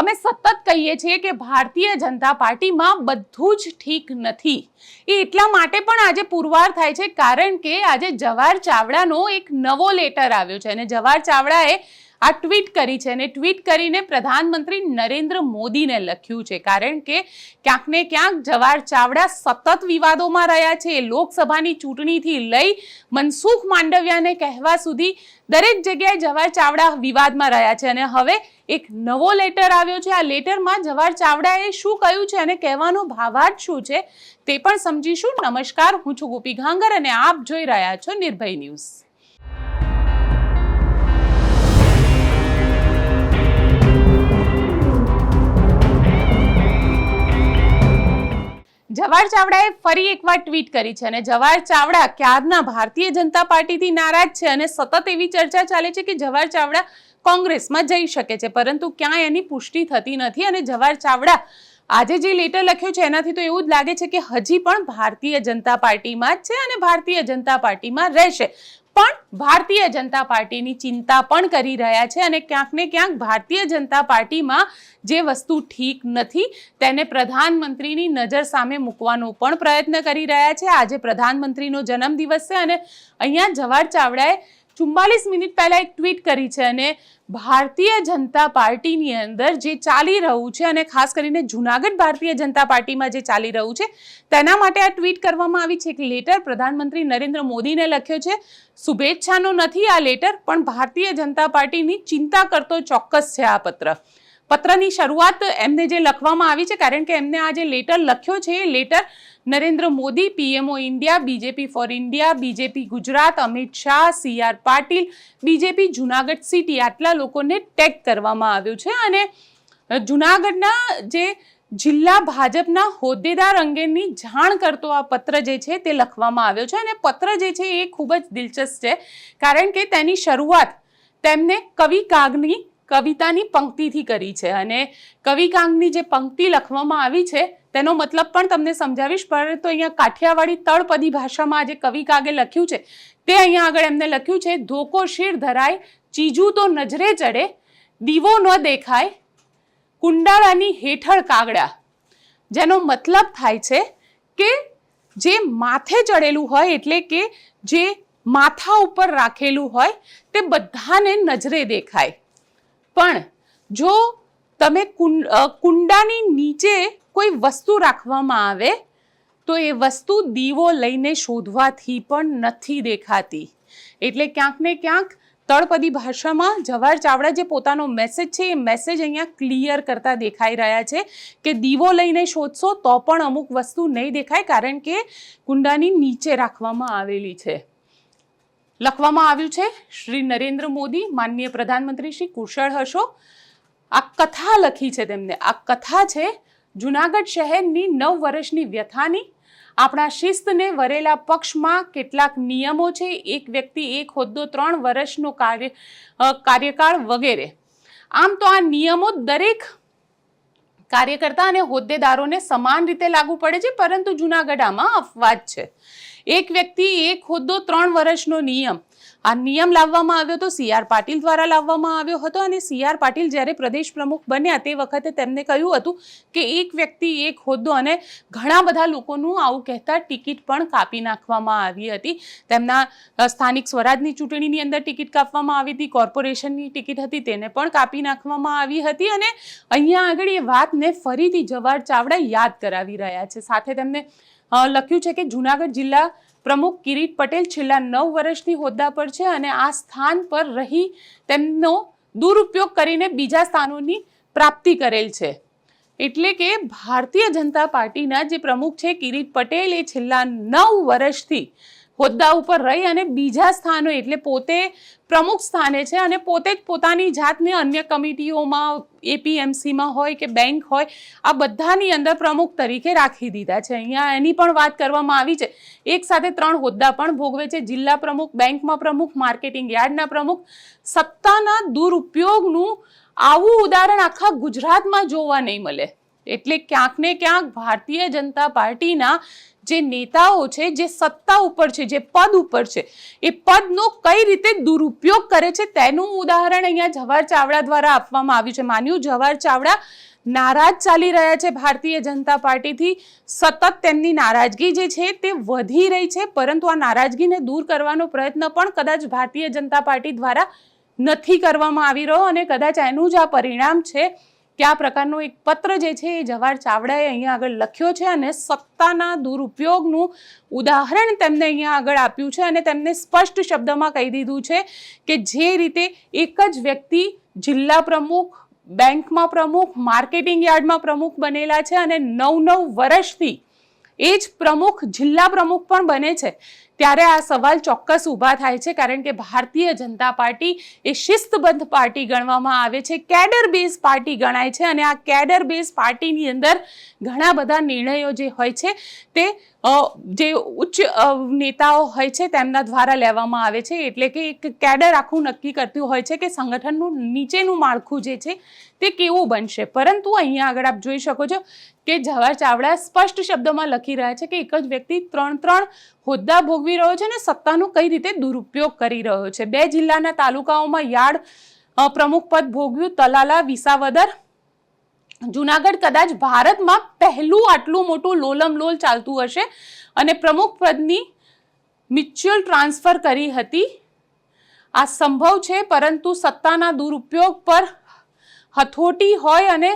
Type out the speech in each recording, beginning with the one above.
અમે સતત કહીએ છીએ કે ભારતીય જનતા પાર્ટીમાં બધું જ ઠીક નથી. એ એટલા માટે પણ આજે પુરવાર થાય છે, કારણ કે આજે જવાહર ચાવડાનો એક નવો લેટર આવ્યો છે અને જવાહર ચાવડાએ આ ટ્વીટ કરી છે અને ટ્વીટ કરીને પ્રધાનમંત્રી નરેન્દ્ર મોદીને લખ્યું છે. કારણ કે ક્યાંક ને ક્યાંક જવાહર ચાવડા સતત વિવાદોમાં રહ્યા છે. લોકસભાની ચૂંટણીથી લઈ મનસુખ માંડવિયાને કહેવા સુધી દરેક જગ્યાએ જવાહર ચાવડા વિવાદમાં રહ્યા છે. અને હવે એક નવો લેટર આવ્યો છે. આ લેટરમાં જવાહર ચાવડાએ શું કહ્યું છે અને કહેવાનો ભાવાર્થ શું છે તે પણ સમજીશું. નમસ્કાર, હું છું ગોપી ઘાંગર અને આપ જોઈ રહ્યા છો નિર્ભય ન્યૂઝ. જવાહર ચાવડાએ ફરી એકવાર ટ્વીટ કરી છે અને જવાહર ચાવડા ક્યારના ભારતીય જનતા પાર્ટીથી નારાજ છે અને સતત એવી ચર્ચા ચાલે છે કે જવાહર ચાવડા કોંગ્રેસમાં જઈ શકે છે, પરંતુ ક્યાંય એની પુષ્ટિ થતી નથી અને જવાહર ચાવડા આજે જે લેટર લખ્યું છે, એનાથી તો એવું જ લાગે છે કે હજી પણ ભારતીય જનતા પાર્ટીમાં જ છે અને ભારતીય જનતા પાર્ટીમાં રહેશે. પણ ભારતીય જનતા પાર્ટીની ચિંતા પણ કરી રહ્યા છે અને ક્યાંક ને ક્યાંક ભારતીય જનતા પાર્ટીમાં જે વસ્તુ ઠીક નથી, તેને પ્રધાનમંત્રીની નજર સામે મૂકવાનો પણ પ્રયત્ન કરી રહ્યા છે. આજે પ્રધાનમંત્રીનો જન્મદિવસ છે અને અહીંયા જવાહર ચાવડાએ ચુમ્માલીસ મિનિટ પહેલાં એક ટ્વીટ કરી છે અને ભારતીય જનતા પાર્ટીની અંદર જે ચાલી રહ્યું છે અને ખાસ કરીને જુનાગઢ ભારતીય જનતા પાર્ટીમાં જે ચાલી રહ્યું છે, તેના માટે આ ટ્વીટ કરવામાં આવી છે. એક લેટર પ્રધાનમંત્રી નરેન્દ્ર મોદીને લખ્યો છે, શુભેચ્છાનો નથી આ લેટર પણ ભારતીય જનતા પાર્ટીની ચિંતા કરતો ચોક્કસ છે આ પત્ર. પત્રની શરૂઆત એમને જે લખવામાં આવી છે, કારણ કે એમને આ જે લેટર લખ્યો છે, એ letter Narendra Modi, PMO India, BJP for India, BJP Gujarat, Amit Shah, C R Patil, BJP Junagadh city આટલા લોકોને ટેગ કરવામાં આવ્યું છે. અને જુનાગઢના જે જિલ્લા ભાજપના હોદ્દેદાર અંગેની જાણ કરતો આ પત્ર જે છે, તે લખવામાં આવ્યો છે. અને પત્ર જે છે, એ ખૂબ જ દિલચસ્પ છે, કારણ કે તેની શરૂઆત તેમને કવિ કાગની કવિતાની પંક્તિથી કરી છે અને કવિ કાંગની જે પંક્તિ લખવામાં આવી છે, તેનો મતલબ પણ તમને સમજાવીશ, પરંતુ અહીંયા કાઠિયાવાડી તળપદી ભાષામાં જે કવિ કાગે લખ્યું છે, તે અહીંયા આગળ એમને લખ્યું છે, ધોકો શીર ધરાય, ચીજું તો નજરે ચડે, દીવો ન દેખાય, કુંડાળાની હેઠળ કાગડા. જેનો મતલબ થાય છે કે જે માથે ચડેલું હોય એટલે કે જે માથા ઉપર રાખેલું હોય, તે બધાને નજરે દેખાય. પણ જો તમે કુંડ કુંડાની નીચે કોઈ વસ્તુ રાખવામાં આવે, તો એ વસ્તુ દીવો લઈને શોધવાથી પણ નથી દેખાતી. એટલે ક્યાંક ને ક્યાંક તળપદી ભાષામાં જવાહર ચાવડા જે પોતાનો મેસેજ છે, એ મેસેજ અહીંયા ક્લિયર કરતા દેખાઈ રહ્યા છે કે દીવો લઈને શોધશો તો પણ અમુક વસ્તુ નહીં દેખાય કારણ કે કુંડાની નીચે રાખવામાં આવેલી છે. લખવામાં આવ્યું છે, શ્રી નરેન્દ્ર મોદી, માનનીય પ્રધાનમંત્રી શ્રી કુશળ હશો. આ કથા લખી છે તેમને આ કથા છે, જુનાગઢ શહેરની નવ વર્ષની વ્યથાની. આપણા શિસ્તને વરેલા પક્ષમાં કેટલાક નિયમો છે, એક વ્યક્તિ, એક હોદ્દો, ત્રણ વર્ષનો કાર્ય કાર્યકાળ વગેરે. આમ તો આ નિયમો દરેક કાર્યકર્તા અને હોદ્દેદારોને સમાન રીતે લાગુ પડે છે, પરંતુ જુનાગઢ આમાં અપવાદ છે. એક વ્યક્તિ એક હોદ્દો ત્રણ વર્ષનો નિયમ. આ નિયમ લાવવામાં આવ્યો તો સી આર પાટીલ દ્વારા લાવવામાં આવ્યો હતો અને સી આર પાટીલ જ્યારે પ્રદેશ પ્રમુખ બન્યા તે વખતે તેમને કહ્યું હતું કે એક વ્યક્તિ એક હોદ્દો અને ઘણા બધા લોકોનું આવું કહેતા ટિકિટ પણ કાપી નાખવામાં આવી હતી. તેમના સ્થાનિક સ્વરાજની ચૂંટણીની અંદર ટિકિટ કાપવામાં આવી હતી, કોર્પોરેશનની ટિકિટ હતી, તેને પણ કાપી નાખવામાં આવી હતી અને અહીંયા આગળ એ વાતને ફરીથી જવાહર ચાવડા યાદ કરાવી રહ્યા છે. સાથે તેમને લખ્યું છે કે જુનાગઢ જિલ્લા પ્રમુખ કિરીટ પટેલ છેલ્લા નવ વર્ષથી હોદ્દા પર છે અને આ સ્થાન પર રહી તેમનો દુરુપયોગ કરીને બીજા સ્થાનોની પ્રાપ્તિ કરેલ છે. એટલે કે ભારતીય જનતા પાર્ટીના જે પ્રમુખ છે કિરીટ પટેલ એ છેલ્લા નવ વર્ષથી હોદ્દા ઉપર રહી અને બીજા સ્થાનો એટલે પોતે પ્રમુખ સ્થાને છે અને પોતે જ પોતાની જાતને અન્ય કમિટીઓમાં એપીએમસીમાં હોય કે બેંક હોય, આ બધાની અંદર પ્રમુખ તરીકે રાખી દીધા છે. અહીંયા એની પણ વાત કરવામાં આવી છે. એક સાથે ત્રણ હોદ્દા પણ ભોગવે છે. જિલ્લા પ્રમુખ, બેંકમાં પ્રમુખ, માર્કેટિંગ યાર્ડના પ્રમુખ. સત્તાના દુરુપયોગનું આવું ઉદાહરણ આખા ગુજરાતમાં જોવા નહીં મળે. એટલે ક્યાંક ને ક્યાંક ભારતીય જનતા પાર્ટીના જે નેતાઓ છે, જે સત્તા ઉપર છે, જે પદ ઉપર છે, એ પદનો કઈ રીતે દુરુપયોગ કરે છે, તેનું ઉદાહરણ અહીંયા જવાહર ચાવડા દ્વારા આપવામાં આવ્યું છે. માન્યું જવાહર ચાવડા નારાજ ચાલી રહ્યા છે ભારતીય જનતા પાર્ટીથી. સતત તેમની નારાજગી જે છે, તે વધી રહી છે, પરંતુ આ નારાજગીને દૂર કરવાનો પ્રયત્ન પણ કદાચ ભારતીય જનતા પાર્ટી દ્વારા નથી કરવામાં આવી રહ્યો અને કદાચ એનું જ આ પરિણામ છે કે આ પ્રકારનો એક પત્ર જે છે એ જવાહર ચાવડાએ અહીંયા આગળ લખ્યો છે અને સત્તાના દુરુપયોગનું ઉદાહરણ તેમને અહીંયા આગળ આપ્યું છે અને તેમને સ્પષ્ટ શબ્દમાં કહી દીધું છે કે જે રીતે એક જ વ્યક્તિ જિલ્લા પ્રમુખ, બેંકમાં પ્રમુખ, માર્કેટિંગ યાર્ડમાં પ્રમુખ બનેલા છે અને નવ નવ વર્ષથી એ જ પ્રમુખ, જિલ્લા પ્રમુખ પણ બને છે. ત્યારે આ સવાલ ચોક્કસ ઊભા થાય છે, કારણ કે ભારતીય જનતા પાર્ટી એ શિસ્તબદ્ધ પાર્ટી ગણવામાં આવે છે. કેડર બેઝ પાર્ટી ગણાય છે અને આ કેડર બેઝ પાર્ટીની અંદર ઘણા બધા નિર્ણયો જે હોય છે તે જે ઉચ્ચ નેતાઓ હોય છે તેમના દ્વારા લેવામાં આવે છે. એટલે કે એક કેડર આખું નક્કી કરતું હોય છે કે સંગઠનનું નીચેનું માળખું જે છે તે કેવું બનશે. પરંતુ અહીંયા આગળ આપ જોઈ શકો છો કે જવાહર ચાવડા સ્પષ્ટ શબ્દોમાં લખી રહ્યા છે કે એક જ વ્યક્તિ ત્રણ ત્રણ હોદ્દા ભોગવી રહ્યો છે અને સત્તાનું કઈ રીતે દુરુપયોગ કરી રહ્યો છે? બે જિલ્લાના તાલુકાઓમાં યાર્ડ પ્રમુખ પદ ભોગવ્યું તલાલા, વિસાવદર. જુનાગઢ કદાચ ભારતમાં પહેલું આટલું મોટું લોલમ લોલ ચાલતું હશે અને પ્રમુખ પદની મ્યુચ્યુઅલ ટ્રાન્સફર કરી હતી. આ સંભવ છે, પરંતુ સત્તાના દુરુપયોગ પર હથોટી હોય અને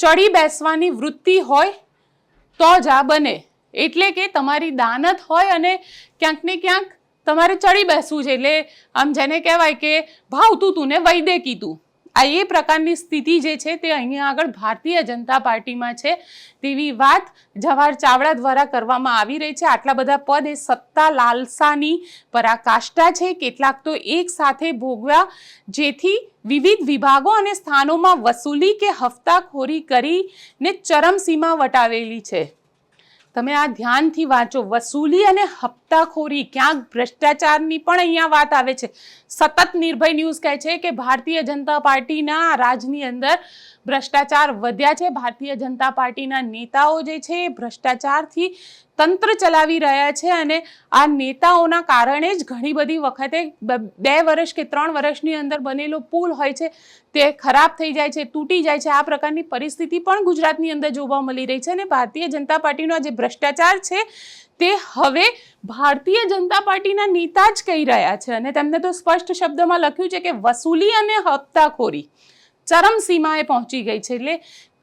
ચડી બેસવાની વૃત્તિ હોય તો જ આ બને. એટલે કે તમારી દાનત હોય અને ક્યાંક ને ક્યાંક તમારે ચડી બેસવું છે. એટલે આમ જેને કહેવાય કે ભાવતું તું ને વૈદે કીધું આ એ પ્રકારની સ્થિતિ જે છે તે અહીંયા આગળ ભારતીય જનતા પાર્ટીમાં છે. તેવી વાત જવાહર ચાવડા દ્વારા કરવામાં આવી રહી છે. આટલા બધા પદ એ સત્તા લાલસાની પરાકાષ્ઠા છે. કેટલાક તો એક સાથે ભોગવ્યા, જેથી વિવિધ વિભાગો અને સ્થાનોમાં વસૂલી કે હફતાખોરી કરીને ચરમસીમા વટાવેલી છે. તમે આ ધ્યાનથી વાંચો. વસૂલી અને હપ્તાખોરી ક્યાંક ભ્રષ્ટાચારની પણ અહીંયા વાત આવે છે. સતત નિર્ભય ન્યૂઝ કહે છે કે ભારતીય જનતા પાર્ટીના રાજની અંદર ભ્રષ્ટાચાર વધ્યા છે. ભારતીય જનતા પાર્ટીના નેતાઓ જે છે એ ભ્રષ્ટાચારથી તંત્ર ચલાવી રહ્યા છે અને આ નેતાઓના કારણે જ ઘણી બધી વખતે બે વર્ષ કે ત્રણ વર્ષની અંદર બનેલો પુલ હોય છે. તે ખરાબ થઈ જાય છે, તૂટી જાય છે. આ પ્રકારની પરિસ્થિતિ પણ ગુજરાતની અંદર જોવા મળી રહી છે અને ભારતીય જનતા પાર્ટીનો જે ભ્રષ્ટાચાર છે તે હવે ભારતીય જનતા પાર્ટીના નેતા જ કહી રહ્યા છે. અને તેમને તો સ્પષ્ટ શબ્દમાં લખ્યું છે કે વસૂલી અને હપ્તાખોરી ચરમસીમાએ પહોંચી ગઈ છે. એટલે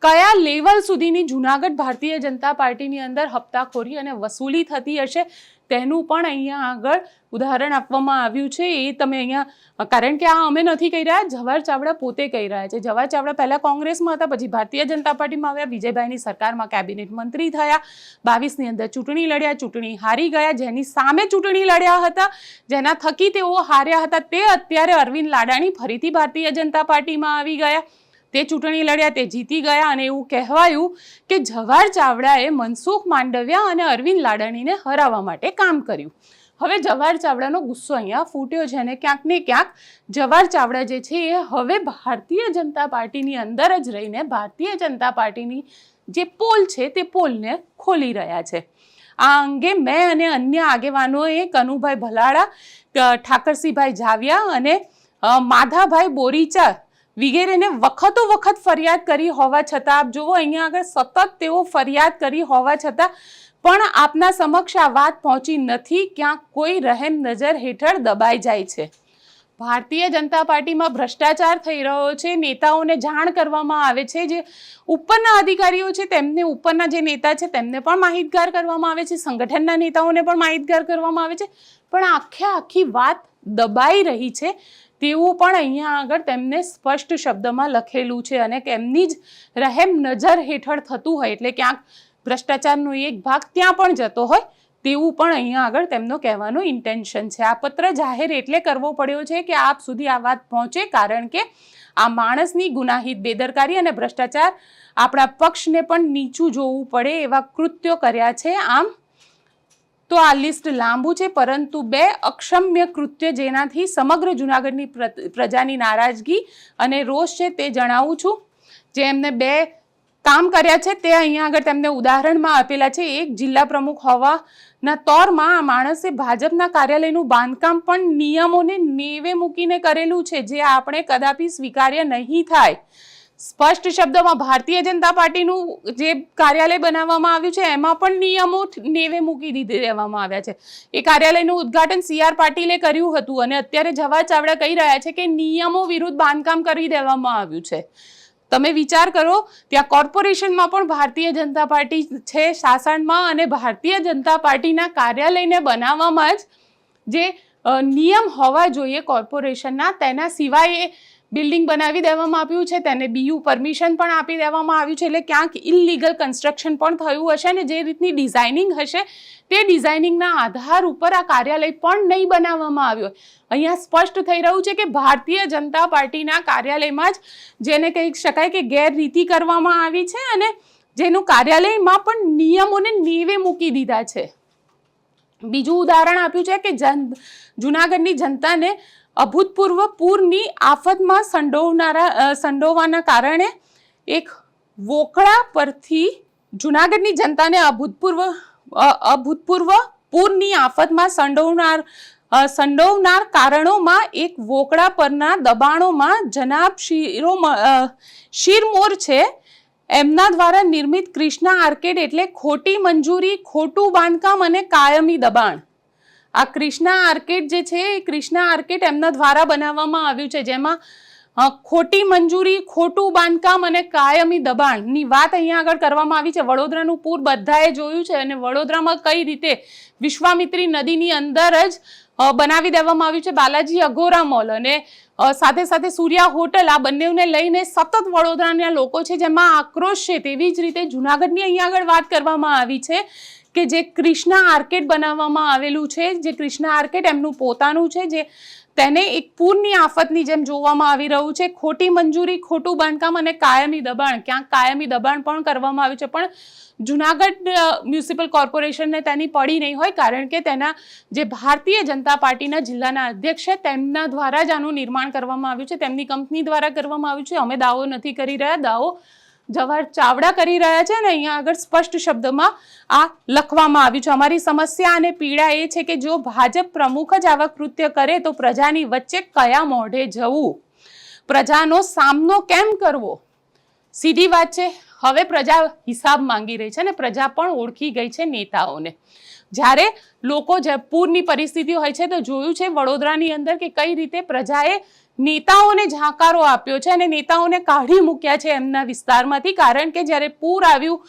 કયા લેવલ સુધીની જુનાગઢ ભારતીય જનતા પાર્ટીની અંદર હપ્તાખોરી અને વસૂલી થતી હશે તેનું પણ અહીંયા આગળ ઉદાહરણ આપવામાં આવ્યું છે. એ તમે અહીંયા, કારણ કે આ અમે નથી કહી રહ્યા જવાહર ચાવડા પોતે કહી રહ્યા છે. જવાહર ચાવડા પહેલાં કોંગ્રેસમાં હતા, પછી ભારતીય જનતા પાર્ટીમાં આવ્યા, વિજયભાઈની સરકારમાં કેબિનેટ મંત્રી થયા, બાવીસની અંદર ચૂંટણી લડ્યા, ચૂંટણી હારી ગયા, જેની સામે ચૂંટણી લડ્યા હતા, જેના થકી તેઓ હાર્યા હતા. તે અત્યારે અરવિંદ લાડાણી ફરીથી ભારતીય જનતા પાર્ટીમાં આવી ગયા. તે ચૂંટણી લડ્યા, તે જીતી ગયા અને એવું કહેવાયું કે જવાહર ચાવડાએ મનસુખ માંડવિયા અને અરવિંદ લાડાણીને હરાવવા માટે કામ કર્યું. હવે જવાહર ચાવડાનો ગુસ્સો અહીંયા ફૂટ્યો છે અને ક્યાંક ને ક્યાંક જવાહર ચાવડા જે છે એ હવે ભારતીય જનતા પાર્ટીની અંદર જ રહીને, ભારતીય જનતા પાર્ટીની જે પોલ છે તે પોલને ખોલી રહ્યા છે. આ અંગે મેં અને અન્ય આગેવાનોએ કનુભાઈ ભલાળા ઠાકરસિંહભાઈ જાવિયા અને માધાભાઈ બોરીચા વગેરેને વખતો વખત ફરિયાદ કરી હોવા છતાં, આપ જુઓ, અહીંયા આગળ સતત તેઓ ફરિયાદ કરી હોવા છતાં પણ આપના સમક્ષ આ વાત પહોંચી નથી. ક્યાંક કોઈ રહેમ નજર હેઠળ દબાઈ જાય છે. ભારતીય જનતા પાર્ટીમાં ભ્રષ્ટાચાર થઈ રહ્યો છે. નેતાઓને જાણ કરવામાં આવે છે. જે ઉપરના અધિકારીઓ છે, તેમને ઉપરના જે નેતા છે, તેમને પણ માહિતગાર કરવામાં આવે છે. સંગઠનના નેતાઓને પણ માહિતગાર કરવામાં આવે છે. પણ આખે આખી વાત દબાઈ રહી છે. તેવું પણ અહીંયા આગળ તેમને સ્પષ્ટ શબ્દમાં લખેલું છે અને એમની જ રહેમ નજર હેઠળ થતું હોય એટલે ક્યાંક ભ્રષ્ટાચારનો એક ભાગ ત્યાં પણ જતો હોય, તેવું પણ અહીંયા આગળ તેમનો કહેવાનો ઇન્ટેન્શન છે. આ પત્ર જાહેર એટલે કરવો પડ્યો છે કે આપ સુધી આ વાત પહોંચે કારણ કે આ માણસની ગુનાહિત, બેદરકારી અને ભ્રષ્ટાચાર આપણા પક્ષને પણ નીચું જોવું પડે એવા કૃત્યો કર્યા છે. આમ તો આ લિસ્ટ લાંબુ છે, પરંતુ બે અક્ષમ્ય કૃત્ય જેનાથી સમગ્ર જુનાગઢની પ્ર- પ્રજાની નારાજગી અને રોષ છે તે જણાવું છું. જે એમને બે કામ કર્યા છે, તે અહીંયા આગળ તેમને ઉદાહરણમાં આપેલા છે. એક જિલ્લા પ્રમુખ હોવાના તોરમાં આ માણસે ભાજપના કાર્યાલયનું બાંધકામ પણ નિયમોને નેવે મૂકીને કરેલું છે, જે આપણે કદાપી સ્વીકાર્ય નહીં થાય. સ્પષ્ટ શબ્દોમાં ભારતીય જનતા પાર્ટીનું જે કાર્યાલય બનાવવામાં આવ્યું છે, એમાં પણ નિયમો નેવે મૂકી દીધી દેવામાં આવ્યા છે. એ કાર્યાલયનું ઉદ્ઘાટન સી આર પાટીલે કર્યું હતું અને અત્યારે જવા ચાવડા કહી રહ્યા છે કે નિયમો વિરુદ્ધ બાંધકામ કરી દેવામાં આવ્યું છે. તમે વિચાર કરો, ત્યાં કોર્પોરેશનમાં પણ ભારતીય જનતા પાર્ટી છે, શાસનમાં અને ભારતીય જનતા પાર્ટીના કાર્યાલયને બનાવવામાં જ જે નિયમ હોવા જોઈએ કોર્પોરેશનના, તેના સિવાય બિલ્ડિંગ બનાવી દેવામાં આવ્યું છે, તેને બીયુ પરમિશન પણ આપી દેવામાં આવ્યું છે, એટલે ક્યાંક ઇલીગલ કન્સ્ટ્રક્શન પણ થયું હશે અને જે રીતની ડિઝાઇનિંગ હશે, તે ડિઝાઇનિંગના આધાર ઉપર આ કાર્યાલય પણ નહીં બનાવવામાં આવ્યો હોય. અહીંયા સ્પષ્ટ થઈ રહ્યું છે કે ભારતીય જનતા પાર્ટીના કાર્યાલયમાં જ જેને કહી શકાય કે ગેરરીતિ કરવામાં આવી છે અને જેનું કાર્યાલયમાં પણ નિયમોને નેવે મૂકી દીધા છે. બીજું ઉદાહરણ આપ્યું છે કે જન જુનાગઢની જનતાને અભૂતપૂર્વ પૂરની આફતમાં સંડોવનારા સંડોવાના કારણે એક વોકળા પરથી જુનાગઢની જનતાને અભૂતપૂર્વ અભૂતપૂર્વ પૂરની આફતમાં સંડોવનાર સંડોવનાર કારણોમાં એક વોકળા પરના દબાણોમાં જનાબ શિરો શિરમોર છે. એમના દ્વારા નિર્મિત કૃષ્ણા આર્કેડ એટલે ખોટી મંજૂરી, ખોટું બાંધકામ અને કાયમી દબાણ. આ ક્રિષ્ના આર્કેટ જે છે, એ ક્રિષ્ના આર્કેટ એમના દ્વારા બનાવવામાં આવ્યું છે, જેમાં ખોટી મંજૂરી, ખોટું બાંધકામ અને કાયમી દબાણની વાત અહીંયા આગળ કરવામાં આવી છે. વડોદરાનું પૂર બધાએ જોયું છે અને વડોદરામાં કઈ રીતે વિશ્વામિત્રી નદીની અંદર જ બનાવી દેવામાં આવ્યું છે. બાલાજી અઘોરા મોલ અને સાથે સાથે સૂર્યા હોટલ, આ બંનેને લઈને સતત વડોદરાના લોકો છે, જેમાં આક્રોશ છે, તેવી જ રીતે જુનાગઢની અહીંયા આગળ વાત કરવામાં આવી છે. કે જે ક્રિષ્ના આર્કેડ બનાવવામાં આવેલું છે, જે ક્રિષ્ના આર્કેડ એમનું પોતાનું છે, જે તેને એક પૂરની આફતની જેમ જોવામાં આવી રહ્યું છે. ખોટી મંજૂરી, ખોટું બાંધકામ અને કાયમી દબાણ, ક્યાંક કાયમી દબાણ પણ કરવામાં આવ્યું છે. પણ જુનાગઢ મ્યુનિસિપલ કોર્પોરેશનને તેની પડી નહીં હોય, કારણ કે તેના જે ભારતીય જનતા પાર્ટીના જિલ્લાના અધ્યક્ષ છે, તેમના દ્વારા જ આનું નિર્માણ કરવામાં આવ્યું છે. તેમની કંપની દ્વારા કરવામાં આવ્યું છે. અમે દાવો નથી કરી રહ્યા. દાવો જવાહર ચાવડા કરી રહ્યા છે અને અહીંયા આગળ સ્પષ્ટ શબ્દમાં આ લખવામાં આવ્યું છે. અમારી સમસ્યા અને પીડા એ છે કે જો ભાજપ પ્રમુખ જ આવા કૃત્ય કરે, તો પ્રજાની વચ્ચે કયા મોઢે જવું? પ્રજાનો સામનો કેમ કરવો? સીધી વાત છે, હવે પ્રજા હિસાબ માંગી રહી છે અને પ્રજા પણ ઓળખી ગઈ છે નેતાઓને. જ્યારે લોકો જયપુરની પૂરની પરિસ્થિતિ હોય છે, તો જોયું છે વડોદરાની અંદર કે કઈ રીતે પ્રજાએ નેતાઓને ઝાંકારો આપ્યો છે અને નેતાઓને કાઢી મૂક્યા છે એમના વિસ્તારમાંથી. કારણ કે જ્યારે પૂર આવ્યું,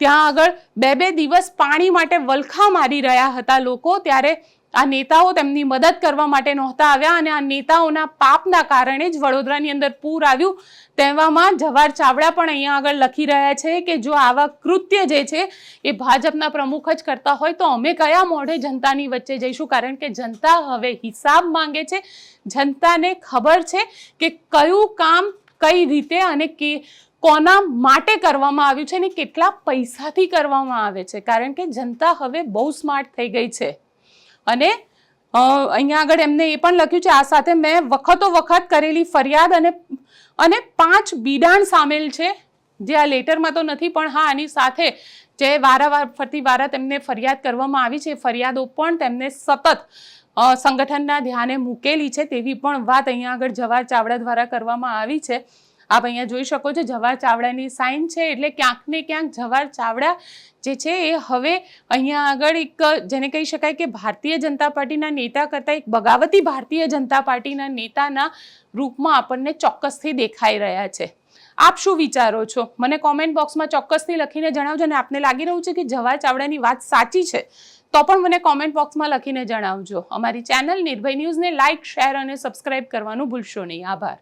ત્યાં આગળ બે બે દિવસ પાણી માટે વલખા મારી રહ્યા હતા લોકો. ત્યારે આ નેતાઓ તેમની મદદ કરવા માટે નહોતા આવ્યા અને આ નેતાઓના પાપના કારણે જ વડોદરાની અંદર પૂર આવ્યું. તેવામાં જવાહર ચાવડા પણ અહીંયા આગળ લખી રહ્યા છે કે જો આવા કૃત્ય જે છે એ ભાજપના પ્રમુખ જ કરતા હોય તો અમે કયા મોઢે જનતાની વચ્ચે જઈશું? કારણ કે જનતા હવે હિસાબ માંગે છે. જનતાને ખબર છે કે કયું કામ કઈ રીતે અને કે કોના માટે કરવામાં આવ્યું છે અને કેટલા પૈસાથી કરવામાં આવે છે. કારણ કે જનતા હવે બહુ સ્માર્ટ થઈ ગઈ છે. અને અહીંયા આગળ એમને એ પણ લખ્યું છે, આ સાથે મેં વખતો વખત કરેલી ફરિયાદ અને અને પાંચ બિડાણ સામેલ છે. જે આ લેટરમાં તો નથી, પણ હા, આની સાથે જે વારંવાર ફરતી વારા તેમને ફરિયાદ કરવામાં આવી છે, ફરિયાદો પણ તેમને સતત સંગઠનના ધ્યાને મૂકેલી છે, તેવી પણ વાત અહીંયા આગળ જવાહર ચાવડા દ્વારા કરવામાં આવી છે. આપ અહીંયા જોઈ શકો છો જવાહર ચાવડાની સાઇન છે એટલે ક્યાંક ને ક્યાંક જવાહર ચાવડા જે છે એ હવે અહીંયા આગળ એક, જેને કહી શકાય કે ભારતીય જનતા પાર્ટીના નેતા કરતાં એક બગાવતી ભારતીય જનતા પાર્ટીના નેતાના રૂપમાં આપણને ચોક્કસથી દેખાઈ રહ્યા છે. આપ શું વિચારો છો? મને કોમેન્ટ બોક્સમાં ચોક્કસથી લખીને જણાવજો અને આપને લાગી રહ્યું છે કે જવાહર ચાવડાની વાત સાચી છે? તો પણ મને કોમેન્ટ બોક્સમાં લખીને જણાવજો. અમારી ચેનલ નિર્ભય ન્યૂઝને લાઇક શેર અને સબસ્ક્રાઇબ કરવાનું ભૂલશો નહીં. આભાર.